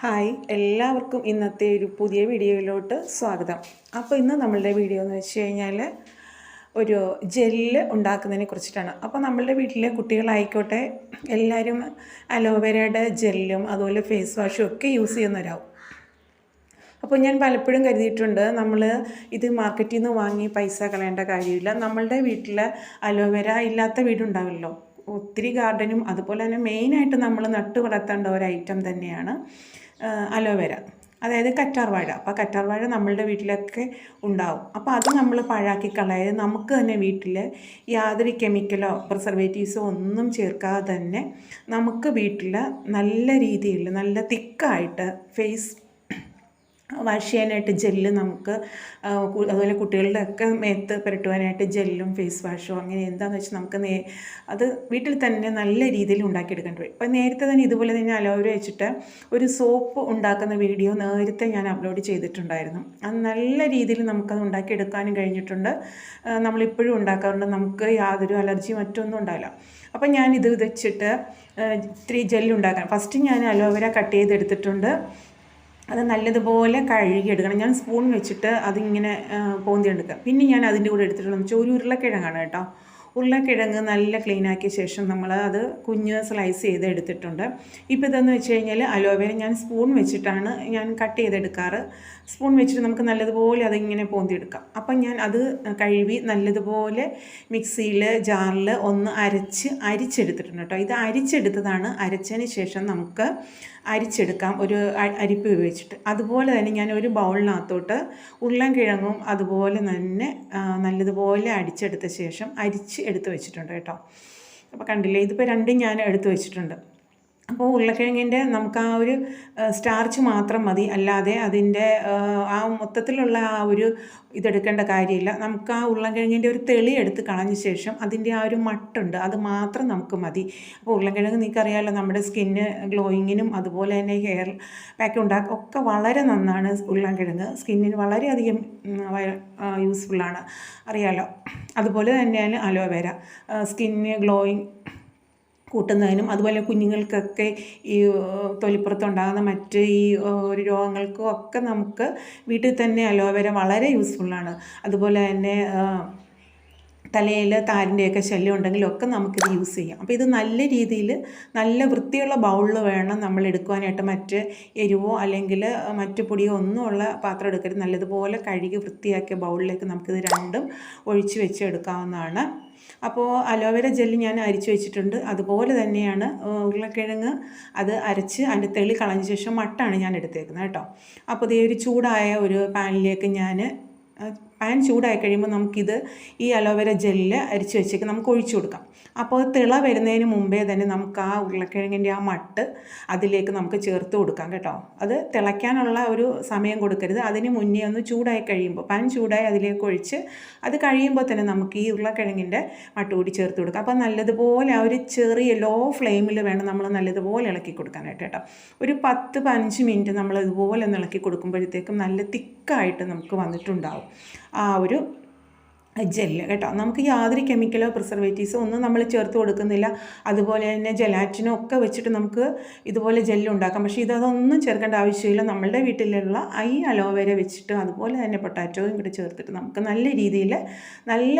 Hi എല്ലാവർക്കും ഇന്നത്തെ ഒരു പുതിയ വീഡിയോയിലോട്ട് സ്വാഗതം. അപ്പോൾ ഇന്ന് നമ്മളുടെ വീഡിയോ എന്ന് വെച്ച് കഴിഞ്ഞാൽ ഒരു ജെല്ല് ഉണ്ടാക്കുന്നതിനെ കുറിച്ചിട്ടാണ്. അപ്പോൾ നമ്മളുടെ വീട്ടിലെ കുട്ടികളായിക്കോട്ടെ എല്ലാവരും അലോവേരയുടെ ജെല്ലും അതുപോലെ ഫേസ് വാഷും ഒക്കെ യൂസ് ചെയ്യുന്നവരാവും. അപ്പോൾ ഞാൻ പലപ്പോഴും കരുതിയിട്ടുണ്ട് നമ്മൾ ഇത് മാർക്കറ്റിൽ നിന്ന് വാങ്ങി പൈസ കളയേണ്ട കാര്യമില്ല. നമ്മളുടെ വീട്ടിൽ അലോവേര ഇല്ലാത്ത വീടുണ്ടാവില്ലല്ലോ. ഒത്തിരി ഗാർഡനും അതുപോലെ തന്നെ മെയിനായിട്ട് നമ്മൾ നട്ടു വളർത്തേണ്ട ഒരു ഐറ്റം തന്നെയാണ് അലോവേര. അതായത് കറ്റാർവാഴ. അപ്പോൾ കറ്റാർവാഴ നമ്മളുടെ വീട്ടിലൊക്കെ ഉണ്ടാവും. അപ്പോൾ അത് നമ്മൾ പാഴാക്കി കളയാതെ നമുക്ക് തന്നെ വീട്ടിൽ യാതൊരു കെമിക്കലോ പ്രിസർവേറ്റീവ്സോ ഒന്നും ചേർക്കാതെ തന്നെ നമുക്ക് വീട്ടിൽ നല്ല രീതിയിൽ നല്ല തിക്കായിട്ട് ഫേസ് വാഷ് ചെയ്യാനായിട്ട് ജെല്ല് നമുക്ക് അതുപോലെ കുട്ടികളുടെ ഒക്കെ മേത്ത് പുരട്ടുവാനായിട്ട് ജെല്ലും ഫേസ് വാഷും അങ്ങനെ എന്താണെന്ന് വെച്ചാൽ നമുക്ക് നേ അത് വീട്ടിൽ തന്നെ നല്ല രീതിയിൽ ഉണ്ടാക്കിയെടുക്കാൻ പറ്റും ഇപ്പം നേരത്തെ തന്നെ ഇതുപോലെ തന്നെ അലോവര വെച്ചിട്ട് ഒരു സോപ്പ് ഉണ്ടാക്കുന്ന വീഡിയോ നേരത്തെ ഞാൻ അപ്ലോഡ് ചെയ്തിട്ടുണ്ടായിരുന്നു. അത് നല്ല രീതിയിൽ നമുക്കത് ഉണ്ടാക്കിയെടുക്കാനും കഴിഞ്ഞിട്ടുണ്ട്. നമ്മളിപ്പോഴും ഉണ്ടാക്കാറുണ്ട്. നമുക്ക് യാതൊരു അലർജി മറ്റൊന്നും ഉണ്ടാവില്ല. അപ്പം ഞാൻ ഇത് വെച്ചിട്ട് ഇത്തിരി ജെല്ലുണ്ടാക്കാൻ ഫസ്റ്റ് ഞാൻ അലോവേര കട്ട് ചെയ്തെടുത്തിട്ടുണ്ട്. അത് നല്ലതുപോലെ കഴുകിയെടുക്കണം ഞാൻ സ്പൂൺ വെച്ചിട്ട് അതിങ്ങനെ പോന്തിയെടുക്കുക പിന്നെ ഞാൻ അതിന്റെ കൂടെ എടുത്തിട്ടുള്ളത് ഒരു ഉരുളക്കിഴങ്ങാണ് കേട്ടോ. ഉരുളക്കിഴങ്ങ് നല്ല ക്ലീൻ ആക്കിയ ശേഷം നമ്മൾ അത് കുഞ്ഞ് സ്ലൈസ് ചെയ്ത് എടുത്തിട്ടുണ്ട്. ഇപ്പോൾ ഇതെന്ന് വെച്ച് കഴിഞ്ഞാൽ അലോവേര ഞാൻ സ്പൂൺ വെച്ചിട്ടാണ് ഞാൻ കട്ട് ചെയ്തെടുക്കാറ് സ്പൂൺ വെച്ചിട്ട് നമുക്ക് നല്ലതുപോലെ അതിങ്ങനെ പോന്തിയെടുക്കാം അപ്പം ഞാൻ അത് കഴുകി നല്ലതുപോലെ മിക്സിയിൽ ജാറിൽ ഒന്ന് അരച്ച് അരിച്ചെടുത്തിട്ടുണ്ട് കേട്ടോ. ഇത് അരിച്ചെടുത്തതാണ്. അരച്ചതിന് ശേഷം നമുക്ക് അരിച്ചെടുക്കാം ഒരു അരിപ്പ് ഉപയോഗിച്ചിട്ട്. അതുപോലെ തന്നെ ഞാൻ ഒരു ബൗളിനകത്തോട്ട് ഉരുളൻകിഴങ്ങും അതുപോലെ തന്നെ നല്ലതുപോലെ അടിച്ചെടുത്ത ശേഷം അരിച്ച് എടുത്ത് വെച്ചിട്ടുണ്ട് കേട്ടോ. അപ്പോൾ കണ്ടില്ലേ ഇതിപ്പോൾ രണ്ടും ഞാൻ എടുത്ത് വെച്ചിട്ടുണ്ട്. അപ്പോൾ ഉരുളക്കിഴങ്ങിന്റെ നമുക്ക് ആ ഒരു സ്റ്റാർച്ച് മാത്രം മതി. അല്ലാതെ അതിന്റെ ആ, മൊത്തത്തിലുള്ള ആ ഒരു ഇതെടുക്കേണ്ട കാര്യമില്ല. നമുക്ക് ആ ഉരുളക്കിഴങ്ങിന്റെ ഒരു തെളി എടുത്ത് കളഞ്ഞ ശേഷം അതിന്റെ ആ ഒരു മട്ടുണ്ട്. അത് മാത്രം നമുക്ക് മതി. അപ്പോൾ ഉരുളക്കിഴങ്ങ് നിങ്ങൾക്കറിയാമല്ലോ നമ്മുടെ സ്കിന്ന് ഗ്ലോയിങ്ങിനും അതുപോലെ തന്നെ ഹെയർ പാക്ക് ഉണ്ടാക്കുക ഒക്കെ വളരെ നന്നാണ് ഉരുളക്കിഴങ്ങ്. സ്കിന്നിന് വളരെയധികം യൂസ്ഫുള്ളാണ് അറിയാമല്ലോ അതുപോലെ തന്നെയാണ് അലോവേര. സ്കിന്ന് ഗ്ലോയിങ് കൂട്ടുന്നതിനും അതുപോലെ കുഞ്ഞുങ്ങൾക്കൊക്കെ ഈ തൊലിപ്പുറത്തുണ്ടാകുന്ന മറ്റ് ഈ ഒരു രോഗങ്ങൾക്കും ഒക്കെ നമുക്ക് വീട്ടിൽ തന്നെ അലോവേര വളരെ യൂസ്ഫുള്ളാണ് അതുപോലെ തന്നെ തലയിൽ താരിന്റെയൊക്കെ ശല്യം ഉണ്ടെങ്കിലൊക്കെ നമുക്കിത് യൂസ് ചെയ്യാം. അപ്പോൾ ഇത് നല്ല രീതിയിൽ നല്ല വൃത്തിയുള്ള ബൗളിൽ വേണം നമ്മൾ എടുക്കുവാനായിട്ട് മറ്റ് എരിവോ അല്ലെങ്കിൽ മറ്റ് പൊടിയോ ഒന്നും ഉള്ള പാത്രം എടുക്കരുത്. നല്ലതുപോലെ കഴുകി വൃത്തിയാക്കിയ ബൗളിലേക്ക് നമുക്കിത് രണ്ടും ഒഴിച്ച് വെച്ച് എടുക്കാവുന്നതാണ്. അപ്പോൾ അലോവേര ജെല്ല് ഞാൻ അരിച്ച് വെച്ചിട്ടുണ്ട്. അതുപോലെ തന്നെയാണ് ഉരുളക്കിഴങ്ങ് അത് അരച്ച് അതിന്റെ തെളി കളഞ്ഞ ശേഷം മട്ടാണ് ഞാൻ എടുത്തേക്കുന്നത് കേട്ടോ. അപ്പോൾ ഇതേ ഒരു ചൂടായ ഒരു പാനിലേക്ക് ഞാൻ പാൻ ചൂടായി കഴിയുമ്പോൾ നമുക്കിത് ഈ അലോവേര ജെല്ല് അരിച്ച് വെച്ചേക്ക് നമുക്ക് ഒഴിച്ചു കൊടുക്കാം. അപ്പോൾ തിള വരുന്നതിന് മുമ്പേ തന്നെ നമുക്ക് ആ ഉരുളക്കിഴങ്ങിന്റെ ആ മട്ട് അതിലേക്ക് നമുക്ക് ചേർത്ത് കൊടുക്കാം കേട്ടോ. അത് തിളയ്ക്കാനുള്ള ഒരു സമയം കൊടുക്കരുത്. അതിന് മുന്നേ ഒന്ന് ചൂടായി കഴിയുമ്പോൾ പാൻ ചൂടായി അതിലേക്ക് ഒഴിച്ച് അത് കഴിയുമ്പോൾ തന്നെ നമുക്ക് ഈ ഉരുളക്കിഴങ്ങിന്റെ മട്ട് കൂടി ചേർത്ത് കൊടുക്കാം. അപ്പോൾ നല്ലതുപോലെ ആ ഒരു ചെറിയ ലോ ഫ്ലെയിമിൽ വേണം നമ്മൾ നല്ലതുപോലെ ഇളക്കി കൊടുക്കാനായിട്ട് കേട്ടോ. ഒരു പത്ത് പതിനഞ്ച് മിനിറ്റ് നമ്മൾ ഇതുപോലെ ഒന്ന് ഇളക്കി കൊടുക്കുമ്പോഴത്തേക്കും നല്ല തിക്കായിട്ട് നമുക്ക് വന്നിട്ടുണ്ടാവും. ആ ഒരു ജെല്ല് കേട്ടോ. നമുക്ക് യാതൊരു കെമിക്കലോ പ്രിസർവേറ്റീവ്സോ ഒന്നും നമ്മൾ ചേർത്ത് കൊടുക്കുന്നില്ല. അതുപോലെ തന്നെ ജലാറ്റിനോ ഒക്കെ വെച്ചിട്ട് നമുക്ക് ഇതുപോലെ ജെല്ല് ഉണ്ടാക്കാം. പക്ഷേ ഇതൊന്നും ചേർക്കേണ്ട ആവശ്യമില്ല. നമ്മളുടെ വീട്ടിലുള്ള ഐ അലോവേര വെച്ചിട്ട് അതുപോലെ തന്നെ പൊട്ടാറ്റോയും കൂടി ചേർത്തിട്ട് നമുക്ക് നല്ല രീതിയിൽ നല്ല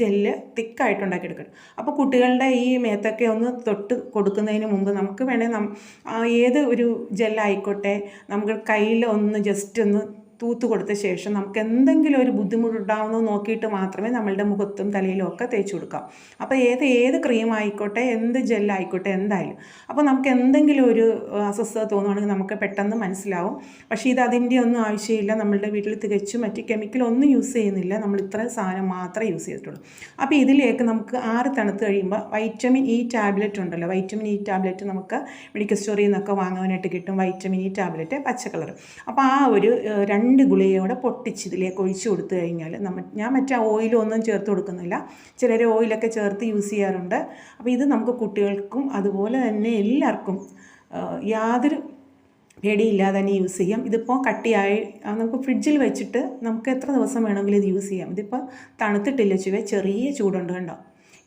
ജെല്ല് തിക്കായിട്ട് ഉണ്ടാക്കിയെടുക്കണം. അപ്പോൾ കുട്ടികളുടെ ഈ മേത്തൊക്കെ ഒന്ന് തൊട്ട് കൊടുക്കുന്നതിന് മുമ്പ് നമുക്ക് വേണേൽ ഏത് ഒരു ജെല്ലായിക്കോട്ടെ. നമുക്ക് കയ്യിൽ ഒന്ന് ജസ്റ്റ് ഒന്ന് തൂത്ത് കൊടുത്ത ശേഷം നമുക്ക് എന്തെങ്കിലും ഒരു ബുദ്ധിമുട്ടുണ്ടാവുന്നു നോക്കിയിട്ട് മാത്രമേ നമ്മളുടെ മുഖത്തും തലയിലും ഒക്കെ തേച്ച് കൊടുക്കാം. അപ്പോൾ ഏത് ഏത് ക്രീം ആയിക്കോട്ടെ എന്ത് ജെല്ലായിക്കോട്ടെ എന്തായാലും. അപ്പോൾ നമുക്ക് എന്തെങ്കിലും ഒരു അസ്വസ്ഥത തോന്നുകയാണെങ്കിൽ നമുക്ക് പെട്ടെന്ന് മനസ്സിലാവും. പക്ഷേ ഇത് അതിന്റെ ഒന്നും ആവശ്യമില്ല. നമ്മളുടെ വീട്ടിൽ തികച്ചും മറ്റ് കെമിക്കൽ ഒന്നും യൂസ് ചെയ്യുന്നില്ല. നമ്മൾ ഇത്ര സാധനം മാത്രമേ യൂസ് ചെയ്തിട്ടുള്ളൂ. അപ്പോൾ ഇതിലേക്ക് നമുക്ക് ആറ് തണുത്ത് കഴിയുമ്പോൾ വൈറ്റമിൻ ഇ ടാബ്ലറ്റ് ഉണ്ടല്ലോ. വൈറ്റമിൻ ഇ ടാബ്ലറ്റ് നമുക്ക് മെഡിക്കൽ സ്റ്റോറിൽ നിന്നൊക്കെ വാങ്ങാനായിട്ട് കിട്ടും വൈറ്റമിൻ ഇ ടാബ്ലറ്റ് പച്ച കളർ അപ്പോൾ ആ ഒരു ഏഹ്, രണ്ട് ഗുളികയോടെ പൊട്ടിച്ച് ഇതിലേക്ക് ഒഴിച്ചു കൊടുത്തു കഴിഞ്ഞാൽ നമ്മൾ ഞാൻ മറ്റേ ഓയിലൊന്നും ചേർത്ത് കൊടുക്കുന്നില്ല. ചിലർ ഓയിലൊക്കെ ചേർത്ത് യൂസ് ചെയ്യാറുണ്ട്. അപ്പോൾ ഇത് നമുക്ക് കുട്ടികൾക്കും അതുപോലെ തന്നെ എല്ലാവർക്കും യാതൊരു പേടിയില്ലാതെ തന്നെ യൂസ് ചെയ്യാം. ഇതിപ്പോൾ കട്ടിയായി നമുക്ക് ഫ്രിഡ്ജിൽ വെച്ചിട്ട് നമുക്ക് എത്ര ദിവസം വേണമെങ്കിലും ഇത് യൂസ് ചെയ്യാം. ഇതിപ്പോൾ തണുത്തിട്ടില്ല ചുവ ചെറിയ ചൂടുണ്ട് കണ്ടോ?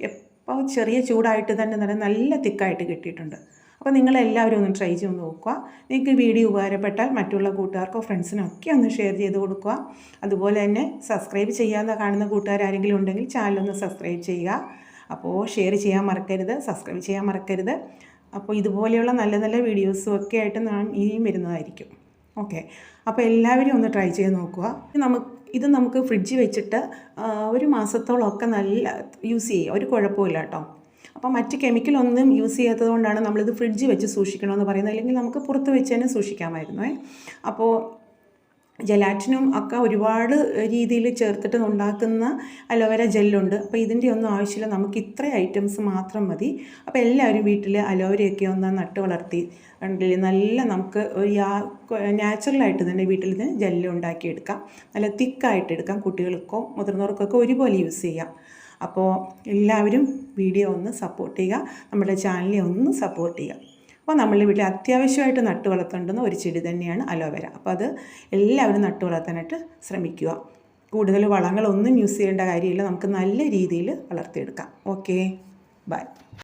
എപ്പോൾ ചെറിയ ചൂടായിട്ട് തന്നെ നല്ല തിക്കായിട്ട് കിട്ടിയിട്ടുണ്ട്. അപ്പോൾ നിങ്ങളെല്ലാവരും ഒന്ന് ട്രൈ ചെയ്ത് നോക്കുക. നിങ്ങൾക്ക് വീഡിയോ ഉപകാരപ്പെട്ടാൽ മറ്റുള്ള കൂട്ടുകാർക്കോ ഫ്രണ്ട്സിനോ ഒക്കെ ഒന്ന് ഷെയർ ചെയ്ത് കൊടുക്കുക. അതുപോലെ തന്നെ സബ്സ്ക്രൈബ് ചെയ്യാതെ കാണുന്ന കൂട്ടുകാർ ആരെങ്കിലും ഉണ്ടെങ്കിൽ ചാനലൊന്ന് സബ്സ്ക്രൈബ് ചെയ്യുക. അപ്പോൾ ഷെയർ ചെയ്യാൻ മറക്കരുത് സബ്സ്ക്രൈബ് ചെയ്യാൻ മറക്കരുത്. അപ്പോൾ ഇതുപോലെയുള്ള നല്ല നല്ല വീഡിയോസും ഒക്കെ ആയിട്ട് ഞാൻ ഇനിയും വരുന്നതായിരിക്കും. ഓക്കെ അപ്പോൾ എല്ലാവരും ഒന്ന് ട്രൈ ചെയ്ത് നോക്കുക. നമുക്ക് ഇത് നമുക്ക് ഫ്രിഡ്ജിൽ വെച്ചിട്ട് ഒരു മാസത്തോളമൊക്കെ നല്ല യൂസ് ചെയ്യുക ഒരു കുഴപ്പമില്ല കേട്ടോ. അപ്പോൾ മറ്റ് കെമിക്കലൊന്നും യൂസ് ചെയ്യാത്തത് കൊണ്ടാണ് നമ്മളിത് ഫ്രിഡ്ജ് വെച്ച് സൂക്ഷിക്കണമെന്ന് പറയുന്നത്. അല്ലെങ്കിൽ നമുക്ക് പുറത്ത് വെച്ച് തന്നെ സൂക്ഷിക്കാമായിരുന്നു. അപ്പോൾ ജലാറ്റിനും ഒക്കെ ഒരുപാട് രീതിയിൽ ചേർത്തിട്ട് ഉണ്ടാക്കുന്ന അലോവേര ജെല്ലുണ്ട് അപ്പോൾ ഇതിന്റെ ഒന്നും ആവശ്യമില്ല. നമുക്ക് ഇത്ര ഐറ്റംസ് മാത്രം മതി. അപ്പോൾ എല്ലാവരും വീട്ടിൽ അലോവേരയൊക്കെ ഒന്ന് നട്ട് വളർത്തി ഉണ്ടെങ്കിൽ നല്ല നമുക്ക് നാച്ചുറലായിട്ട് തന്നെ വീട്ടിൽ നിന്ന് ജെല്ല് ഉണ്ടാക്കിയെടുക്കാം. നല്ല തിക്കായിട്ട് എടുക്കാം. കുട്ടികൾക്കോ മുതിർന്നവർക്കൊക്കെ ഒരുപോലെ യൂസ് ചെയ്യാം. അപ്പോൾ എല്ലാവരും വീഡിയോ ഒന്ന് സപ്പോർട്ട് ചെയ്യുക. നമ്മുടെ ചാനലിനെ ഒന്ന് സപ്പോർട്ട് ചെയ്യുക. അപ്പോൾ നമ്മളുടെ വീട്ടിൽ അത്യാവശ്യമായിട്ട് നട്ടു വളർത്തേണ്ടുന്ന ഒരു ചെടി തന്നെയാണ് അലോവേര. അപ്പോൾ അത് എല്ലാവരും നട്ടു വളർത്താനായിട്ട് ശ്രമിക്കുക. കൂടുതൽ വളങ്ങളൊന്നും യൂസ് ചെയ്യേണ്ട കാര്യമില്ല. നമുക്ക് നല്ല രീതിയിൽ വളർത്തിയെടുക്കാം. Okay bye